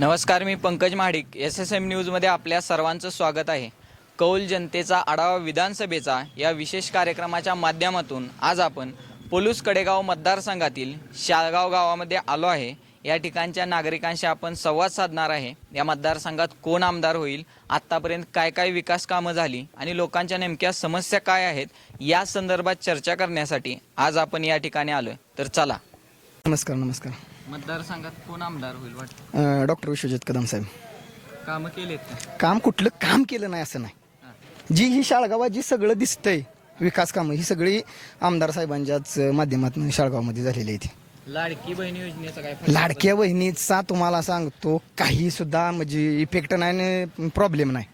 नमस्कार मी Pankaj Mahadik S S M न्यूजमध्ये आपल्या सर्वांचं स्वागत आहे. कौल जनतेचा आढावा विधानसभेचा या विशेष कार्यक्रमाच्या माध्यमातून आज आपण पोलूस कडेगाव मतदारसंघातील शाळगाव गावामध्ये आलो आहे. या ठिकाणच्या नागरिकांशी आपण संवाद साधणार आहे. या मतदारसंघात कोण आमदार होईल आत्तापर्यंत काय काय विकास कामं झाली आणि लोकांच्या नेमक्या समस्या काय आहेत या संदर्भात चर्चा करण्यासाठी आज आपण या ठिकाणी आलो तर चला. नमस्कार नमस्कार. मतदारसंघात कोण आमदार होईल वाटतं? डॉक्टर विश्वजित कदम साहेब. कामं केलेत का? काम कुठलं? काम केलं नाही असं नाही. जी ही शाळगावात जी सगळं दिसतंय विकास कामं ही सगळी आमदार साहेबांच्याच माध्यमातून शाळगावमध्ये झालेली आहेत लाडकी बहीण योजनेचा काय लाडक्या बहिणीचा तुम्हाला सांगतो काही सुद्धा म्हणजे इफेक्ट नाही प्रॉब्लेम नाही.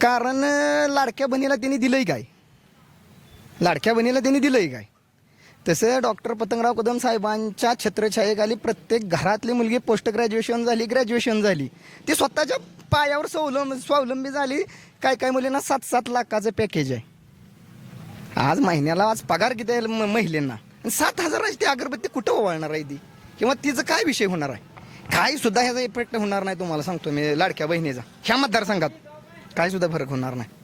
कारण अं, लाडक्या बहिणीला त्यांनी दिलंय काय? लाडक्या बहिणीला त्यांनी दिलंय काय? तसं डॉक्टर पतंगराव कदम साहेबांच्या छत्रछायेखाली प्रत्येक घरातली मुलगी पोस्ट ग्रॅज्युएशन झाली ग्रॅज्युएशन झाली. ती स्वतःच्या पायावर स्वावलंब स्वावलंबी झाली. काय काय मुलींना सात सात लाखाचं पॅकेज आहे. आज महिन्याला आज पगार किती आहे म- महिलांना? आणि सात हजाराची ती अगरबत्ती कुठं ओवाळणार आहे ती? किंवा तिचं काय विषय होणार आहे? काही सुद्धा ह्याचा इफेक्ट होणार नाही तुम्हाला सांगतो मी लाडक्या बहिणीचा. ह्या मतदारसंघात काही सुद्धा फरक होणार नाही.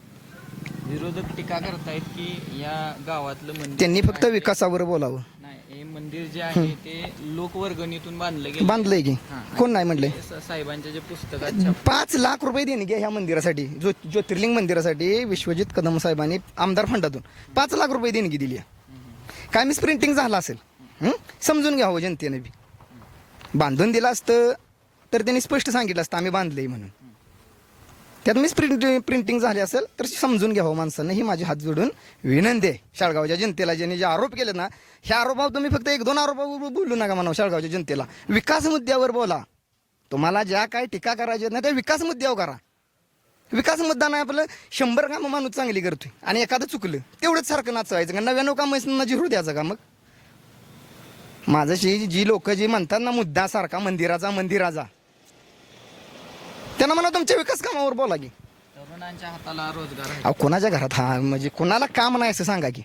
विरोधक टीका करतायत की या गावातलं मंदिर त्यांनी फक्त आहे ते- विकासावर बोलावं. नाही हे मंदिर जे आहे ते लोकवर्गणीतून बांधलं गेलं बांधलंय की. हां. कोण नाही म्हणलंय? स- साहेबांच्या जे पुस्तकात छाप- पाच लाख रुपये देणगी आहे ह्या मंदिरासाठी ज्यो ज्योतिर्लिंग मंदिरासाठी विश्वजित कदम साहेबांनी आमदार फंडातून. पाच लाख रुपये देणगी दिली आहे. काय मिस प्रिंटिंग झालं असेल? हं? समजून घ्यावं जनतेने बी. बांधून दिलं असतं तर त्यांनी स्पष्ट सांगितलं असतं आम्ही बांधलंय म्हणून. त्यात मीच प्रिंट प्रिंटिंग झाली असेल तर समजून घ्यावं हो माणसानं. ही माझी हात जोडून विनंती आहे. शाळगावच्या जनतेला ज्यांनी जे आरोप केले ना ह्या आरोपावर तुम्ही फक्त एक दोन आरोपावर बोलू नका म्हणा शाळगावच्या जनतेला. विकास मुद्द्यावर बोला. तुम्हाला ज्या काय टीका करायच्या ना त्या विकास मुद्द्यावर करा. विकास मुद्दा नाही आपलं शंभर कामं माणूस चांगली करतोय आणि एखादं चुकलं तेवढंच सारखं नाचवायचं. का नव्याण्णव कामं जिरू द्यायचं का मग? माझं जी जी लोक जी म्हणतात ना मुद्दा सारखा मंदिराचा मंदिराचा. त्यांना म्हणा तुमच्या विकास कामावर बोला की. तरुणांच्या हाताला रोजगार आहे. अहो कोणाच्या घरात? हा म्हणजे कोणाला काम नाही असं सांगा की.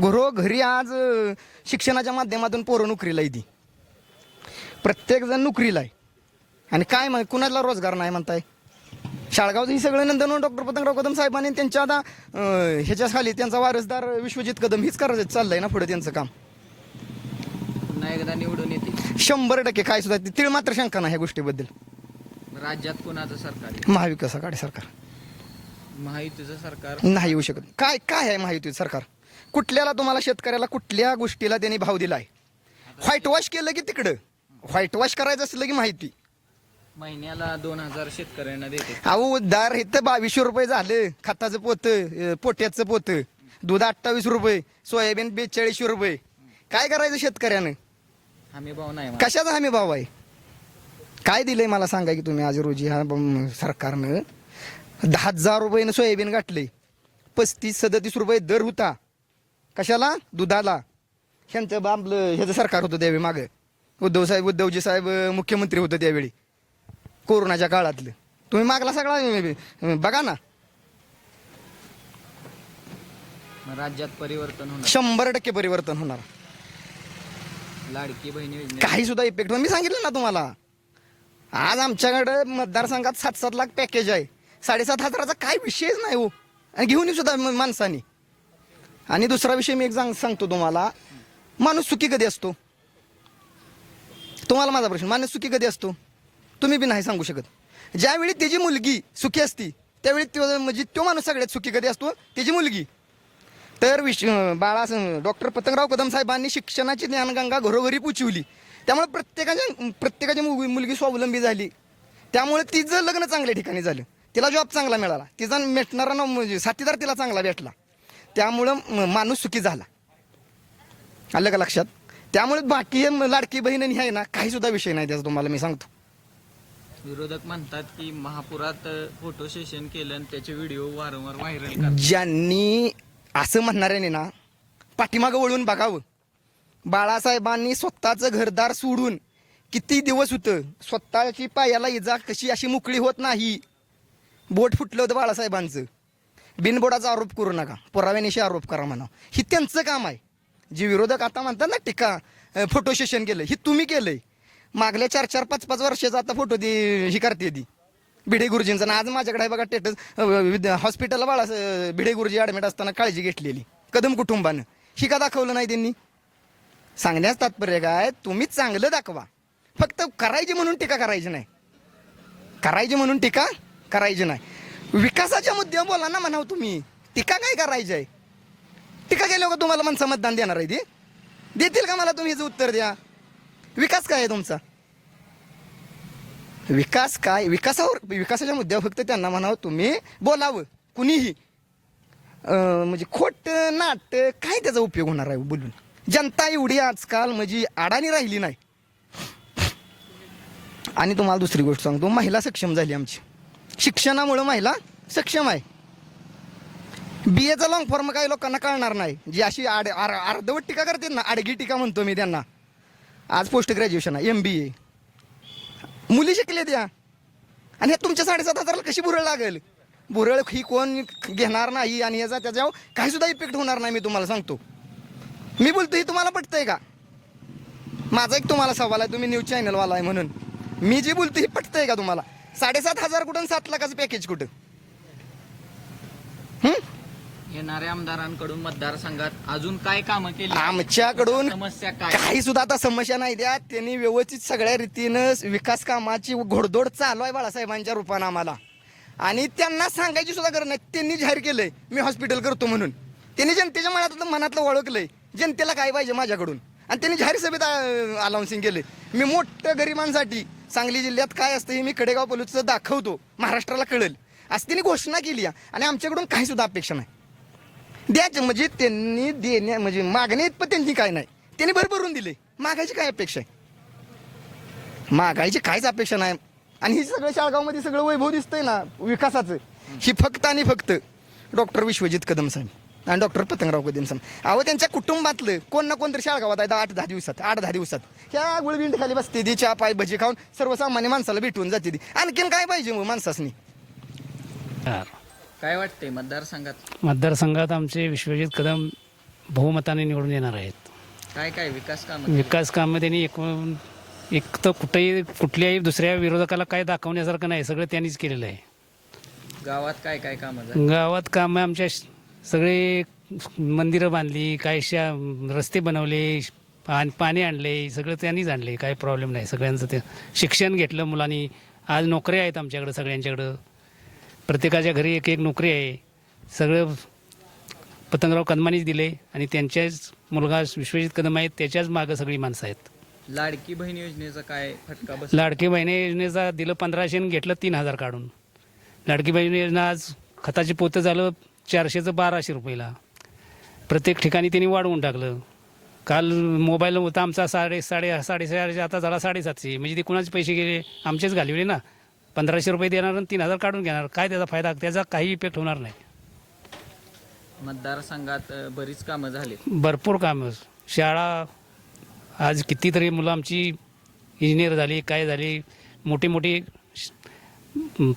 घरोघरी आज अं, शिक्षणाच्या माध्यमातून पोरं नोकरीला येते. प्रत्येकजण नोकरीला आहे. आणि काय मग कुणाला रोजगार नाही म्हणताय? शाळगावचं ही सगळं नंतर डॉक्टर पतंगराव कदम साहेबांनी त्यांच्या आता अं, ह्याच्या खाली त्यांचा वारसदार विश्वजित कदम हीच करायचं चाललंय ना पुढे त्यांचं काम. पुन्हा एकदा निवडून येते शंभर टक्के काय सुद्धा ती- तीळ मात्र शंका नाही ह्या गोष्टीबद्दल. राज्यात कोणाचं सरकार आहे महाविकास आघाडी सरकार. महायुतीचं सरकार? नाही येऊ शकत. काय काय आहे माहिती सरकार? कुठल्याला तुम्हाला शेतकऱ्याला कुठल्या गोष्टीला त्यांनी भाव दिलाय? व्हाईट वॉश केलं की तिकडं? व्हाईट वॉश करायचं असलं की माहिती. महिन्याला दोन हजार शेतकऱ्यांना देते. अहो दार इथं बावीसशे रुपये झालं. खताचं पोतं पोट्याचं पोतं. दूध अठ्ठावीस रुपये सोयाबीन बेचाळीसशे रुपये. काय करायचं शेतकऱ्यानं? हमी भाव नाही. कशाचा हमी भाव आहे? काय दिलंय मला सांगा की तुम्ही आज रोजी ह्या बम, सरकारनं? दहा हजार रुपयानं सोयाबीन गाठले पस्तीस सदतीस रुपये दर होता. कशाला? दुधाला. ह्यांचं बाबलं ह्याचं सरकार होतं त्यावेळी मागं. उद्धव साहेब उद्धवजी साहेब अं, मुख्यमंत्री होतं त्यावेळी. कोरोनाच्या काळातलं. तुम्ही मागला सगळा अं, बघा ना. मग राज्यात परिवर्तन होणार. शंभर टक्के परिवर्तन होणार. लाडकी बहीण योजने काही सुद्धा इफेक्ट मी सांगितलं ना तुम्हाला. आज आमच्याकडे मतदारसंघात सात सात लाख पॅकेज आहे. साडेसात हजाराचा काय विषयच नाही हो. आणि घेऊन येऊ सुद्धा माणसाने माणसानी. आणि दुसरा विषय मी एक सांग सांगतो तुम्हाला. माणूस सुखी कधी असतो? तुम्हाला माझा प्रश्न. माणूस सुखी कधी असतो? तुम्ही बी नाही सांगू शकत. ज्यावेळी त्याची मुलगी सुखी असती त्यावेळी तो म्हणजे तो माणूस सगळ्यात सुखी कधी असतो? त्याची मुलगी. तर विश बाळा डॉक्टर पतंगराव कदम साहेबांनी शिक्षणाची ज्ञानगंगा घरोघरी पुचवली. त्यामुळे प्रत्येकाच्या प्रत्येकाची मुलगी मुलगी स्वावलंबी झाली. त्यामुळे तिचं लग्न चांगल्या ठिकाणी झालं. तिला जॉब चांगला मिळाला. तिचा भेटणारा ना म्हणजे साथीदार तिला चांगला भेटला. त्यामुळं माणूस सुखी झाला. आलं का लक्षात? त्यामुळे बाकी हे लाडकी बहीण आहे ना काही सुद्धा विषय नाही त्याचा तुम्हाला मी सांगतो. विरोधक म्हणतात की महापुरात फोटो सेशन केलं आणि त्याचे व्हिडिओ वारंवार व्हायरल ज्यांनी असं म्हणणाऱ्याने ना पाठीमागं वळून बघावं. बाळासाहेबांनी स्वतःचं घरदार सोडून किती दिवस होतं? स्वतःची पायाला इजा कशी अशी मोकळी होत नाही? बोट फुटलं होतं बाळासाहेबांचं. बिनबोडाचा आरोप करू नका. पुराव्यानिशी आरोप करा म्हणा. ही त्यांचं काम आहे. जे विरोधक आता म्हणतात ना टीका फोटो सेशन केलं. हे तुम्ही केलंय. मागल्या चार चार पाच पाच वर्षाचा आता फोटो दे ही करते ती. भिडे गुरुजींचा. ना आज माझ्याकडे आहे बघा टेटस हॉस्पिटलला बाळा भिडे गुरुजी ॲडमिट असताना काळजी घेतलेली. कदम कुटुंबानं. ही का दाखवलं नाही त्यांनी? सांगण्यास तात्पर्य काय? तुम्हीच चांगलं दाखवा. फक्त करायची म्हणून टीका करायची नाही. करायची म्हणून टीका करायची नाही. विकासाच्या मुद्द्यावर बोला ना म्हणाव तुम्ही. टीका काय करायची आहे? टीका केल्यावर का तुम्हाला माणसं मतदान देणार आहे ती देतील का मला तुम्ही याचं उत्तर द्या? विकास काय आहे तुमचा? विकास काय? विकासावर विकासाच्या मुद्द्यावर फक्त त्यांना म्हणावं तुम्ही बोलावं. कुणीही. म्हणजे खोट नाट काय त्याचा उपयोग होणार आहे बोलून? जनता एवढी आजकाल म्हणजे अडाणी राहिली नाही. आणि तुम्हाला दुसरी गोष्ट सांगतो महिला सक्षम झाली आमची. शिक्षणामुळं महिला सक्षम आहे. बी एचा लॉंग फॉर्म काही लोकांना कळणार नाही. जी अशी आड आर अर्धवट टीका करते ना आडगी टीका म्हणतो मी त्यांना. आज पोस्ट ग्रॅज्युएशन आहे एम बी ए मुली शिकले त्या. आणि हे तुमच्या साडेसात हजाराला कशी भुरळ लागेल? भुरळ ही कोण घेणार नाही आणि याचा त्याच्यावर काही सुद्धा इफेक्ट होणार नाही मी तुम्हाला सांगतो. मी बोलतो ही तुम्हाला पटतंय का? माझा एक तुम्हाला सवाल आहे तुम्ही न्यूज चॅनलवाला आहे म्हणून. मी जे बोलतो ही पटतंय का तुम्हाला? साडेसात हजार कुठून सात लाखाचं पॅकेज कुठं? येणाऱ्या आमदारांकडून मतदारसंघात अजून काय कामं केली? आमच्याकडून समस्या काय? काही सुद्धा आता समस्या नाही द्या. त्यांनी व्यवस्थित सगळ्या रीतीनं विकास कामाची घोडदोड चालू आहे बाळासाहेबांच्या रूपानं आम्हाला. आणि त्यांना सांगायची सुद्धा गरज नाही. त्यांनी जाहीर केलंय मी हॉस्पिटल करतो म्हणून. त्यांनी जनतेच्या मनातलं मनातलं ओळखलंय जनतेला काय पाहिजे माझ्याकडून? आणि त्यांनी जाहीर सभेत अनाऊन्सिंग केले. मी मोठ्या गरिबांसाठी सांगली जिल्ह्यात काय असतं हे मी कडेगाव पोलीसचं दाखवतो. महाराष्ट्राला कळेल. असं त्यांनी घोषणा केली आणि आमच्याकडून काही सुद्धा अपेक्षा नाही. द्यायचं म्हणजे त्यांनी देण्या म्हणजे मागणे पण त्यांनी काय नाही. त्यांनी भरभरून दिले. मागायची काय अपेक्षा आहे? मागायची काहीच अपेक्षा नाही. आणि ही सगळं शाळगावमध्ये सगळं वैभव दिसतंय ना विकासाचं. ही फक्त आणि फक्त डॉक्टर विश्वजित कदम साहेब आणि डॉक्टर पतंगराव कदम साहेब अहो त्यांच्या कुटुंबातलं कोण ना कोणतरी शाळगावात आहे आठ दहा दिवसात आठ दहा दिवसात. ह्या गुळबिंड खाली बसते ती चहा पाय भजी खाऊन सर्वसामान्य माणसाला भेटून जाते ती. आणखीन काय पाहिजे मग माणसासनी? काय वाटतंय मतदारसंघात? मतदारसंघात आमचे विश्वजित कदम बहुमताने निवडून येणार आहेत. काय काय विकास काम विकास कामं त्यांनी एकूण एक तर कुठेही कुठल्याही दुसऱ्या विरोधकाला काय दाखवण्यासारखं नाही सगळं त्यांनीच केलेलं आहे. गावात काय काय कामं झाली? गावात कामं आमच्या श- सगळे मंदिरं बांधली काय शा रस्ते बनवले पान पाणी आणले सगळं त्यांनीच आणले काही प्रॉब्लेम नाही. सगळ्यांचं ते शिक्षण घेतलं मुलांनी. आज नोकऱ्या आहेत आमच्याकडं सगळ्यांच्याकडं. प्रत्येकाच्या घरी एक एक नोकरी आहे. सगळं पतंगराव कदमानीच दिले आणि त्यांच्याच मुलगा विश्वजित कदम आहेत त्याच्याच मागं सगळी माणसं आहेत. लाडकी बहीण योजनेचा काय फटका बस लाडकी बहिणी योजनेचा दिलं पंधराशे आणि घेतलं तीन हजार काढून. लाडकी बहिणी योजना आज खताची पोतं झालं चारशेचं बाराशे रुपयाला. प्रत्येक ठिकाणी त्यांनी वाढवून टाकलं. काल मोबाईल होता आमचा साडे साडे साडेचारशे आता झाला साडेसातशे. म्हणजे ते कुणाचे पैसे गेले? आमचेच घालवले ना. पंधराशे रुपये देणार आणि तीन हजार काढून घेणार. काय त्याचा फायदा? त्याचा काही इफेक्ट होणार नाही. मतदारसंघात बरीच कामं झाली भरपूर कामं. शाळा आज कितीतरी मुलं आमची इंजिनियर झाली काय झाली मोठी मोठी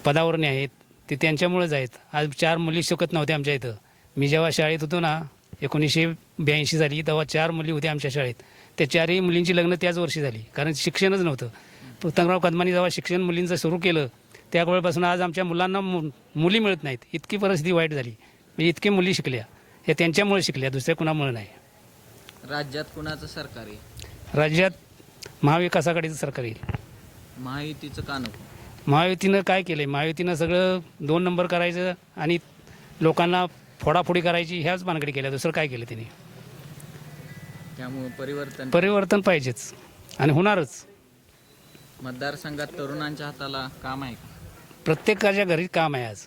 पदावरणी आहेत. ते त्यांच्यामुळेच आहेत. आज चार मुली शिकत नव्हत्या आमच्या इथं. मी जेव्हा शाळेत होतो ना एकोणीसशे ब्याऐंशी झाली तेव्हा चार मुली होत्या आमच्या शाळेत. त्या चारही मुलींची लग्न त्याच वर्षी झाली कारण शिक्षणच नव्हतं. पतंगराव कदमानी जेव्हा शिक्षण मुलींचं सुरू केलं त्या वेळेपासून आज आमच्या मुलांना मुली मिळत नाहीत. इतकी परिस्थिती वाईट झाली. म्हणजे इतके मुली शिकल्या. हे त्यांच्यामुळे शिकल्या दुसऱ्या कुणामुळे नाही. राज्यात कुणाचं सरकार आहे राज्यात महाविकास आघाडीचं सरकार येईल. महायुतीचं का नको? महायुतीनं काय केलं आहे महायुतीनं सगळं दोन नंबर करायचं आणि लोकांना फोडाफोडी करायची ह्याच मानकडे केल्या. दुसरं काय केलं त्यांनी त्यामुळे परिवर्तन परिवर्तन पाहिजेच. आणि होणारच. मतदारसंघात तरुणांच्या हाताला काम आहे का? प्रत्येकाच्या घरी काम आहे आज.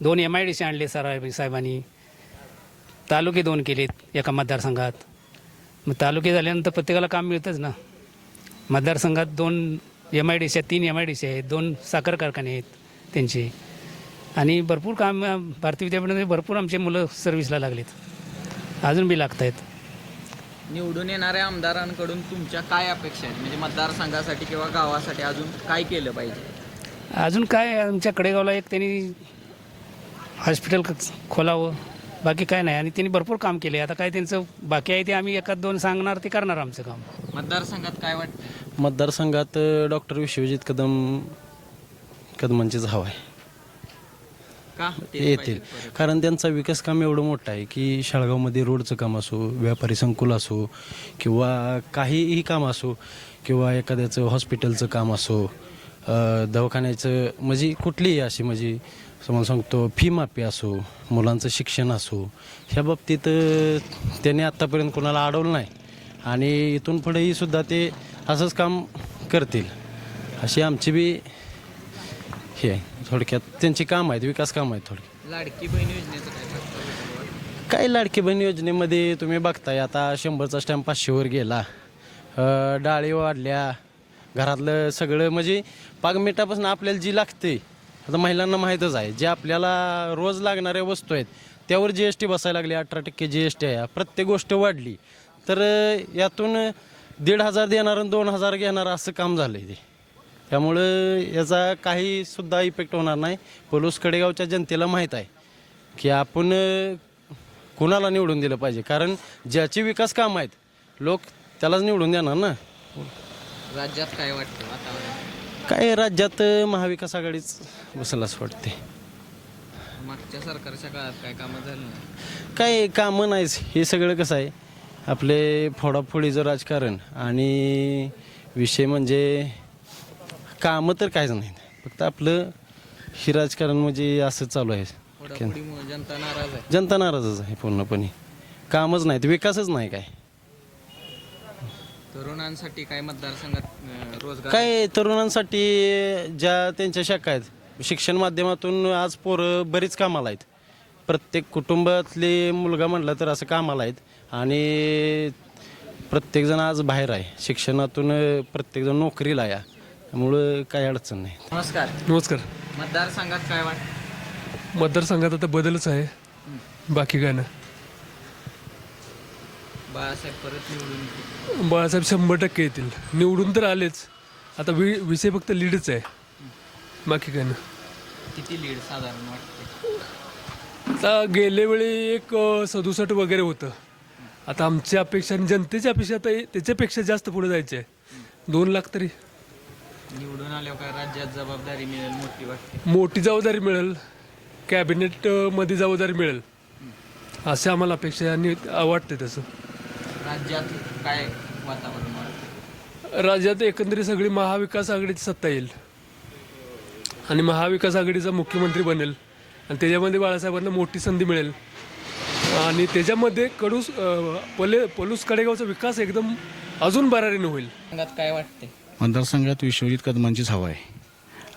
दोन एम आय डी सी आणले सरा साहेबांनी. तालुके दोन केलेत एका मतदारसंघात. मग तालुके झाल्यानंतर प्रत्येकाला काम मिळतंच ना. मतदारसंघात दोन एम आय डी सी आहेत तीन एम आय डी सी आहेत दोन साखर कारखाने आहेत त्यांचे. आणि भरपूर काम भारतीय विद्यापीठामध्ये भरपूर आमचे मुलं सर्व्हिसला लागलेत. अजून बी लागत आहेत निवडून येणाऱ्या आमदारांकडून तुमच्या काय अपेक्षा आहेत? म्हणजे मतदारसंघासाठी किंवा गावासाठी अजून काय केलं पाहिजे? अजून काय आमच्या कडेगावला एक त्यांनी हॉस्पिटल खोलावं. बाकी काय नाही. आणि त्यांनी भरपूर काम केले. आता काय त्यांचं बाकी आहे ते आम्ही एखाद दोन सांगणार ते करणार आमचं काम. मतदारसंघात काय वाटतं? मतदारसंघात डॉक्टर विश्वजित कदम कदमांचीच हवा आहे. का? येतील. कारण त्यांचा विकास काम एवढं मोठं आहे की शाळगावमध्ये रोडचं काम असो व्यापारी संकुल असो किंवा काहीही काम असो किंवा एखाद्याचं हॉस्पिटलचं काम असो अ, दवाखान्याचं म्हणजे कुठलीही अशी म्हणजे समजा सांगतो फी माफी असो मुलांचं शिक्षण असो ह्या बाबतीत त्याने आत्तापर्यंत कोणाला अडवलं नाही. आणि इथून पुढेही सुद्धा ते असंच काम करतील. अशी आमची बी हे थोडक्यात त्यांची काम आहेत विकास काम आहेत थोडक्यात. लाडकी बहीण योजनेचं काय लाडकी बहीण योजनेमध्ये तुम्ही बघताय आता शंभरचा स्टॅम्प पाचशेवर गेला. डाळी वाढल्या घरातलं सगळं म्हणजे पागमिठापासून आपल्याला जी लागते आता महिलांना माहीतच आहे जे आपल्याला रोज लागणाऱ्या वस्तू आहेत त्यावर जी एस टी बसायला लागली अठरा टक्के जी एस टी आहे. प्रत्येक गोष्ट वाढली. तर यातून दीड हजार देणार आणि दोन हजार घेणार असं काम झालं आहे ते. त्यामुळं याचा काही सुद्धा इफेक्ट होणार नाही. पलूस कडेगावच्या जनतेला माहीत आहे की आपण कुणाला निवडून दिलं पाहिजे? कारण ज्याचे विकास काम आहेत लोक त्यालाच निवडून देणार ना? राज्यात काय वाटतं वातावरण? काय राज्यात महाविकास आघाडीच बसेल असं वाटते मागच्या सरकारच्या काळात काय कामं झाली नाही? काय कामं नाहीच. हे सगळं कसं आहे आपले फोडाफोडीचं राजकारण आणि विषय म्हणजे कामं तर काहीच नाही फक्त आपलं हे राजकारण म्हणजे असं चालू आहे. जनता नाराज आहे. जनता नाराजच आहे पूर्णपणे. कामच नाहीत विकासच नाही काय. तरुणांसाठी काय मतदारसंघात रोजगार? काय तरुणांसाठी ज्या त्यांच्या शाखा आहेत शिक्षण माध्यमातून आज पोरं बरीच कामाला आहेत. प्रत्येक कुटुंबातले मुलगा म्हटलं तर असं कामाला आहेत. आणि प्रत्येकजण आज बाहेर आहे. शिक्षणातून प्रत्येकजण नोकरीला आहे त्यामुळं काही अडचण नाही. नमस्कार. नमस्कार. मतदारसंघात काय वाटतं? मतदारसंघात आता बदलच आहे. बाकी काय नाही. बाळासाहेब परत निवडून. बाळासाहेब शंभर टक्के येतील. निवडून तर आलेच. आता वि विषय फक्त लीडच आहे. बाकी काय नाही. किती लीड साधारण वाटते? आता गेल्या वेळी एक सदुसष्ट वगैरे होतं. आता आमची अपेक्षा आणि जनतेची अपेक्षा आता हे- त्याच्यापेक्षा जास्त पुढे जायचे आहे दोन लाख तरी. निवडून आल्यावर काय राज्यात जबाबदारी मिळेल मोठी वाटते? मोठी जबाबदारी मिळेल. कॅबिनेट अ, मध्ये जबाबदारी मिळेल. असे आम्हाला अपेक्षा आहे आणि वाटते तसं. राज्यात काय वातावरण वाटतं राज्यात एकंदरीत सगळी महाविकास आघाडीची सत्ता येईल. आणि महाविकास आघाडीचा मुख्यमंत्री बनेल. आणि त्याच्यामध्ये बाळासाहेबांना मोठी संधी मिळेल. आणि त्याच्यामध्ये कडूस पले पलूस कडेगावचा विकास एकदम अजून बरारीने होईल. संघात काय वाटते मतदारसंघात विश्वजित कदमांचीच हवा आहे.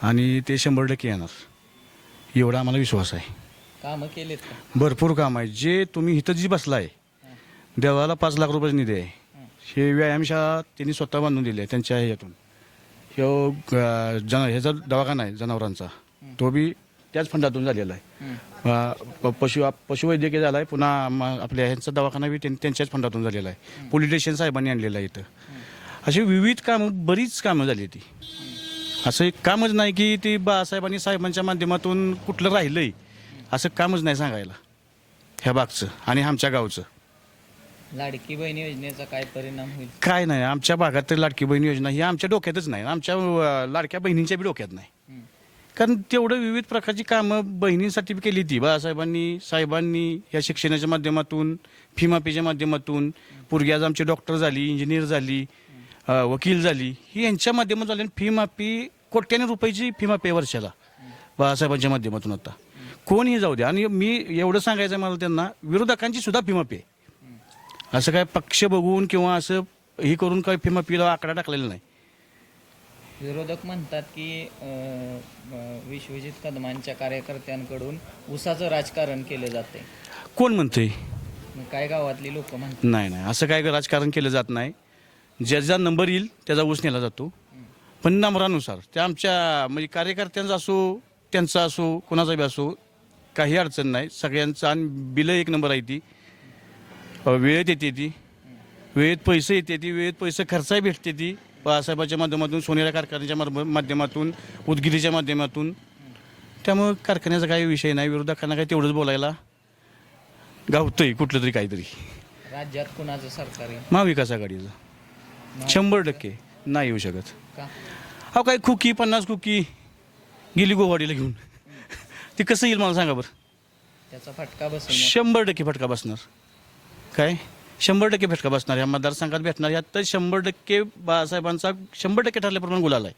आणि ते शंभर टक्के येणार. एवढा आम्हाला विश्वास आहे. कामं केलेत का? भरपूर काम आहे जे तुम्ही इथं जी बसलाय देवाला पाच लाख रुपये निधी आहे. हे व्यायामशाळा त्यांनी स्वतः बांधून दिली आहे त्यांच्या ह्यातून ह्यो जन ह्याचा दवाखाना आहे जनावरांचा. तो बी त्याच फंडातून झालेला आहे. पशु पशुवैद्यकीय झाला आहे पुन्हा आपल्या ह्यांचा दवाखाना बी त्यां- त्यांच्याच फंडातून झालेला आहे. पोलीस स्टेशन साहेबांनी आणलेलं आहे इथं. अशी विविध कामं बरीच कामं झाली ती. असं एक कामच नाही की ती बाळासाहेबांनी साहेबांच्या माध्यमातून कुठलं राहिलंय असं कामच नाही सांगायला. ह्या बागचं आणि आमच्या गावचं. लाडकी बहीण योजनेचा काय परिणाम होईल? काय नाही आमच्या भागात तर लाडकी बहीण योजना ही आमच्या डोक्यातच नाही. आमच्या अं, लाडक्या बहिणींच्या बी डोक्यात नाही. कारण तेवढं विविध प्रकारची कामं बहिणींसाठी बी केली ती. बाळासाहेबांनी साहेबांनी या शिक्षणाच्या माध्यमातून फीमाफीच्या माध्यमातून पूर्वी आज आमची डॉक्टर झाली इंजिनियर झाली अं, वकील झाली ही यांच्या माध्यमातून झाली आणि फी माफी कोट्याने रुपयाची फी माफी आहे वर्षाला बाळासाहेबांच्या माध्यमातून आता. कोणीही जाऊ द्या आणि मी एवढं सांगायचं आहे मला त्यांना विरोधकांची सुद्धा फी माफी आहे. असं काय पक्ष बघून किंवा असं हे करून काय फी माफीला आकडा टाकलेला नाही. विरोधक म्हणतात की अं, अं, विश्वजित कदमांच्या कार्यकर्त्यांकडून उसाचं राजकारण केलं जाते कोण म्हणतंय? काय गावातली लोक म्हणतात? नाही नाही. असं काय राजकारण केलं जात नाही. ज्याचा नंबर येईल त्याचा ऊस नेला जातो. पण नंबरानुसार त्या आमच्या म्हणजे कार्यकर्त्यांचा असो त्यांचा असो कोणाचा बी असो काही अडचण नाही. सगळ्यांचं आणि बिलं एक नंबर आहे ती. वेळेत येते ती. वेळेत पैसे येते ती वेळेत पैसे खर्चाही भेटते ती. बाळासाहेबाच्या माध्यमातून सोनेरा कारखान्याच्या माध्यमातून उदगिरीच्या माध्यमातून. त्यामुळं कारखान्याचा काही विषय नाही विरोधकांना काही तेवढंच बोलायला गावतंय कुठलं तरी काहीतरी. राज्यात कुणाचं सरकार आहे महाविकास आघाडीचं. शंभर टक्के नाही येऊ शकत. का? अहो काय खुकी पन्नास खुकी गेली गोवाडीला घेऊन. ती कसं येईल मला सांगा बरं? त्याचा फटका बसेल. शंभर टक्के फटका बसणार. काय? शंभर टक्के फटका बसणार या मतदारसंघात भेटणार. यात तर शंभर टक्के बाळासाहेबांचा शंभर टक्के ठरल्याप्रमाणे गुलाल आहे.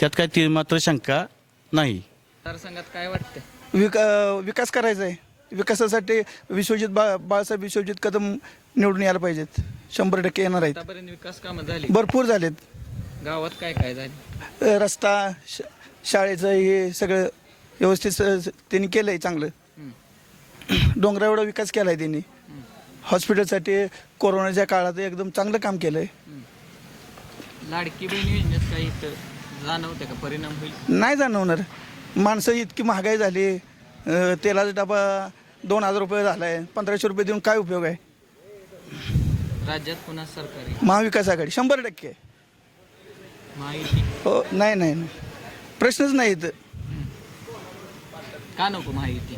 त्यात काय ती मात्र शंका नाही. मतदारसंघात काय वाटतं विका विकास करायचा आहे विकासासाठी विश्वजित बा बाळासाहेब विश्वजित कदम निवडून यायला पाहिजेत. शंभर टक्के येणार आहेत. आतापर्यंत विकास कामं झाली. भरपूर झालेत. गावात काय काय झाली? अ, रस्ता श शाळेचं हे सगळं व्यवस्थित स- स- त्यांनी केलं आहे चांगलं. डोंगरा एवढा विकास केला आहे त्यांनी. हॉस्पिटलसाठी कोरोनाच्या काळात एकदम चांगलं काम केलं आहे लाडकी बहीण योजनेत काही जाणवते का? परिणाम होईल? नाही जाणवणार. माणसं इतकी महागाई झाली. अ, तेलाचा डबा दोन हजार रुपये झाला आहे पंधराशे रुपये देऊन काय उपयोग आहे? राज्यात पुन्हा सरकार. महाविकास आघाडी शंभर टक्के. हो नाही नाही नाही. प्रश्नच नाही इथं का नको महायुती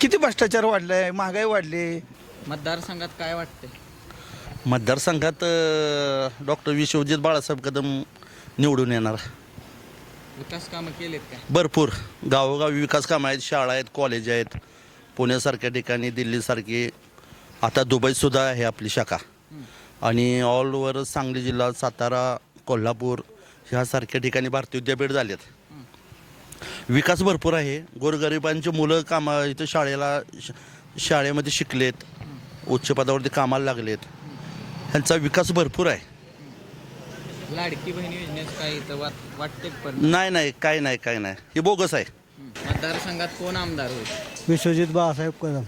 किती भ्रष्टाचार वाढलाय? महागाई वाढली. मतदारसंघात काय वाटतंय? मतदारसंघात डॉक्टर विश्वजित बाळासाहेब कदम निवडून येणार. विकास कामं केलेत काय? भरपूर. गावोगावी विकास कामं आहेत शाळा आहेत कॉलेज आहेत. पुण्यासारख्या ठिकाणी दिल्लीसारखी. आता दुबईतसुद्धा आहे आपली शाखा. आणि ऑल ओव्हर सांगली जिल्हा सातारा कोल्हापूर ह्यासारख्या ठिकाणी भारतीय विद्यापीठ झालेत. विकास भरपूर आहे. गोरगरिबांची मुलं कामा इथं शाळेला श- शाळेमध्ये शिकलेत. उच्च पदावरती कामाला लागलेत. ह्यांचा विकास भरपूर आहे. लाडकी बहीण योजनेत काय इथं वाट वाटते पण? नाही नाही काय नाही काय नाही. हे बोगस आहे. मतदारसंघात कोण आमदार होईल? विश्वजित बाळासाहेब कदम.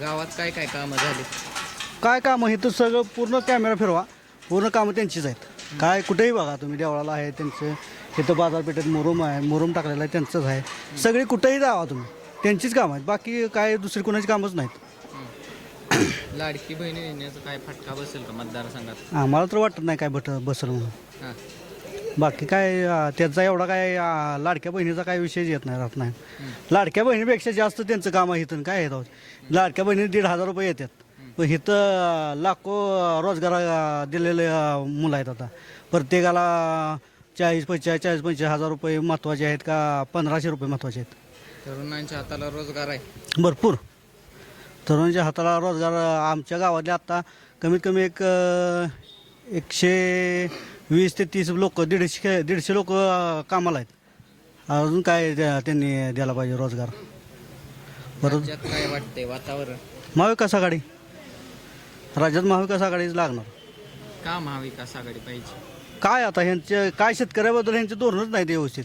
गावात काय काय कामं झाली? काय कामं? हे तर सगळं पूर्ण कॅमेरा फिरवा. पूर्ण कामं त्यांचीच आहेत. काय कुठेही बघा तुम्ही. देवळाला आहे त्यांचं. इथं बाजारपेठेत मुरुम आहे मुरुम टाकलेलं आहे त्यांचंच आहे. सगळी कुठेही जावा तुम्ही. त्यांचीच कामं आहेत. बाकी काय दुसरी कोणाची कामच नाहीत. लाडकी बहीण योजनेचा काय फटका बसेल का मतदारसंघात? आम्हाला तर वाटत नाही काय बट बसल म्हणून. हां. बाकी काय अं, त्याचा एवढा काय अं, लाडक्या बहिणीचा काय विषय येत नाही राहत नाही. लाडक्या बहिणीपेक्षा जास्त त्यांचं काम आहे इथं काय येतं लाडक्या बहिणी दीड हजार रुपये येतात. पण इथं अं, लाखो अं, रोजगार अं, दिलेले अं, मुलं आहेत आता. प्रत्येकाला चाळीस पंचेचाळीस चाळीस पंचेचाळीस हजार रुपये महत्त्वाचे आहेत का पंधराशे रुपये महत्त्वाचे आहेत? तरुणांच्या हाताला रोजगार आहे. भरपूर. तरुणांच्या हाताला रोजगार आमच्या गावातले आत्ता कमीत कमी एक अं, एकशे वीस ते तीस लोक दीडशे दीडशे लोक कामाला आहेत. अजून काय त्या- त्यांनी द्यायला पाहिजे रोजगार? बरोबर राज्यात काय वाटतंय वातावरण? महाविकास आघाडी. राज्यात महाविकास आघाडीच लागणार. का महाविकास आघाडी पाहिजे? काय आता ह्यांचे काय शेतकऱ्याबद्दल ह्यांचे धोरणच नाही ते व्यवस्थित.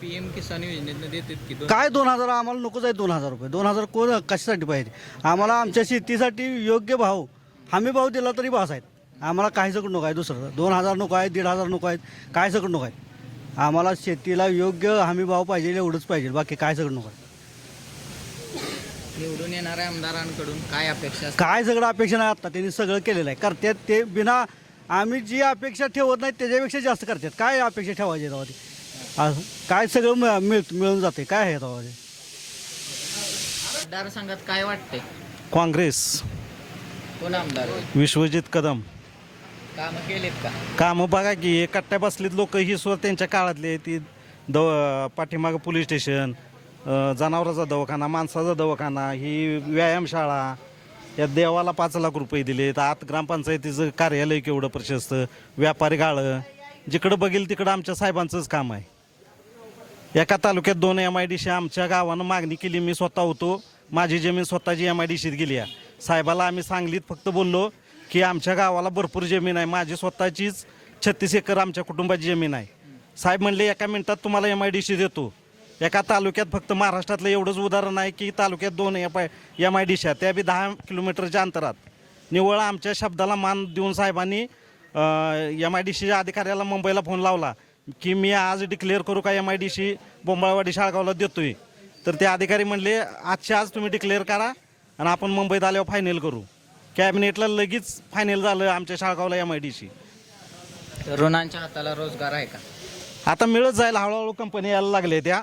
पी एम किसान योजनेतनं देतात की दोन? काय दोन हजार आम्हाला नकोच आहे दोन हजार रुपये. दोन हजार कोण कशासाठी पाहिजे? आम्हाला आमच्या शेतीसाठी योग्य भाव हमी भाव दिला तरी भास आहेत. आम्हाला काही सकट नको आहे दुसरं. दोन हजार नको आहे दीड हजार नको आहेत काय सकट नको आहे आम्हाला शेतीला योग्य हमी भाव पाहिजे एवढंच पाहिजे. बाकी काय सकट नको आहे. निवडून येणाऱ्या आमदारांकडून काय अपेक्षा असतात? काय सगळं अपेक्षा नाही आत्ता त्यांनी सगळं केलेलं आहे. करतात ते बिना आम्ही जी अपेक्षा ठेवत नाही त्याच्यापेक्षा जास्त करतात. काय अपेक्षा ठेवायची तेव्हा ती असं काय सगळं मिळ मिळ- मिळून जाते. काय आहे तेव्हा ते मतदारसंघात काय वाटतंय? काँग्रेस. कोण आमदार होईल? विश्वजित कदम. कामं केलेत का? कामं बघा की हे कट्ट्या बसलीत लोक. ही सुद्धा त्यांच्या काळातले ती दव पाठीमागं पोलीस स्टेशन अ, जनावराचा दवाखाना माणसाचा दवाखाना ही व्यायामशाळा या देवाला पाच लाख रुपये दिलेत. आत ग्रामपंचायतीचं कार्यालय केवढं प्रशस्त? व्यापारी गाळं. जिकडं बघेल तिकडं आमच्या साहेबांचंच काम आहे. एका तालुक्यात दोन एम आय डी सी आमच्या गावानं मागणी केली मी स्वतः होतो. माझी जमीन स्वतःची एम आय डी सीत गेली आहे. साहेबाला आम्ही सांगलीत फक्त बोललो की आमच्या गावाला भरपूर जमीन आहे. माझी स्वतःचीच छत्तीस एकर आमच्या कुटुंबाची जमीन आहे. साहेब म्हणले एका मिनिटात तुम्हाला एम आय डी सी देतो. एका तालुक्यात फक्त महाराष्ट्रातलं एवढंच उदाहरण आहे की तालुक्यात दोन M I M I D C त्या बी दहा किलोमीटरच्या अंतरात. निव्वळ आमच्या शब्दाला मान देऊन साहेबांनी एम आय डी सीच्या अधिकाऱ्याला मुंबईला फोन लावला की मी आज डिक्लेअर करू का M I D C Bombalwadi शाळगावला देतोय. तर ते अधिकारी म्हणले आजच्या आज तुम्ही डिक्लेअर करा आणि आपण मुंबईत आल्यावर फायनल करू. कॅबिनेटला लगेच फायनल झालं आमच्या शाळगावला एम आय डी सी तरुणांच्या हाताला रोजगार आहे का? आता मिळत जाईल हळूहळू कंपनी यायला लागले त्या.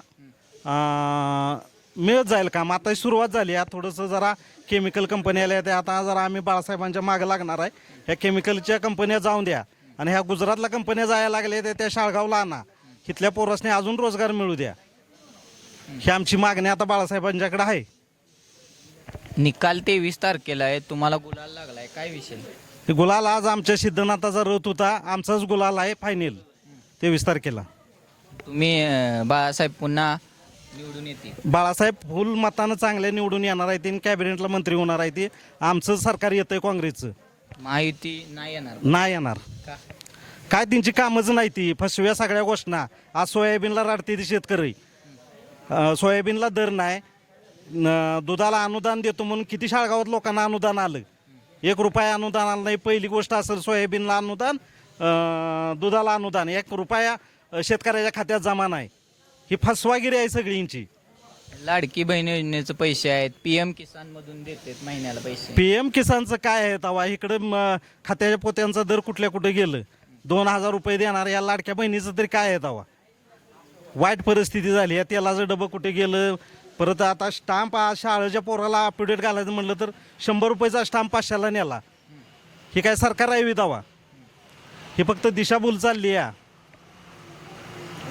मिळत जाईल काम. आता सुरुवात झाली आहे. थोडंसं जरा केमिकल कंपनी आल्या त्या आता जरा आम्ही बाळासाहेबांच्या मागे लागणार आहे. ह्या केमिकलच्या कंपन्या जाऊन द्या. आणि ह्या गुजरातला कंपन्या जायला लागल्या त्या त्या शाळगावला आणा. इथल्या पोरासने अजून रोजगार मिळू द्या. ही आमची मागणी आता बाळासाहेबांच्याकडे आहे. निकाल तेवीस तारखेला आहे. तुम्हाला गुलाल लागलाय. काय विषय? ते गुलाल आज आमच्या सिद्धनाथाचा रथ होता. आमचाच गुलाल आहे फायनल. तेवीस तारखेला. तुम्ही अं, बाळासाहेब पुन्हा निवडून बाळासाहेब फुल मतानं चांगले निवडून येणार आहे ते कॅबिनेटला मंत्री होणार आहे ते आमचं सरकार येतंय काँग्रेसचं. महायुती नाही येणार. नाही येणार. का? काय त्यांची कामच नाही ती फसव्या सगळ्या घोषणा. आज सोयाबीनला राडते ती शेतकरी. अं, सोयाबीनला दर नाही. न- दुधाला अनुदान देतो म्हणून किती शाळगावात लोकांना अनुदान आलं? एक रुपया अनुदान आलं नाही. पहिली गोष्ट असेल सोयाबीनला अनुदान अं, दुधाला अनुदान. एक रुपया अं, शेतकऱ्याच्या खात्यात जमा नाही. ही फसवागिरी आहे सगळींची. लाडकी बहीण योजनेचे पैसे आहेत पीएम किसान मधून देतात महिन्याला पैसे. पी एम किसानचं काय आहे तवा? इकडे म, खात्याच्या पोत्यांचा दर कुठल्या कुठे गेलं? दोन हजार रुपये देणार या लाडक्या बहिणीचं तरी काय आहे तवा? वाईट परिस्थिती झाली आहे तेलाचं डबं कुठे गेलं? परत आता स्टाम्प शाळेच्या पोराला अपडेट घालायचं म्हटलं तर शंभर रुपयाचा स्टाम्प पाचशेला नेला. हे काय सरकार आहे दावा हे फक्त दिशाभूल चालली आहे.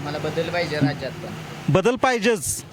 मला बदल पाहिजे राज्यात पण. बदल पाहिजेच.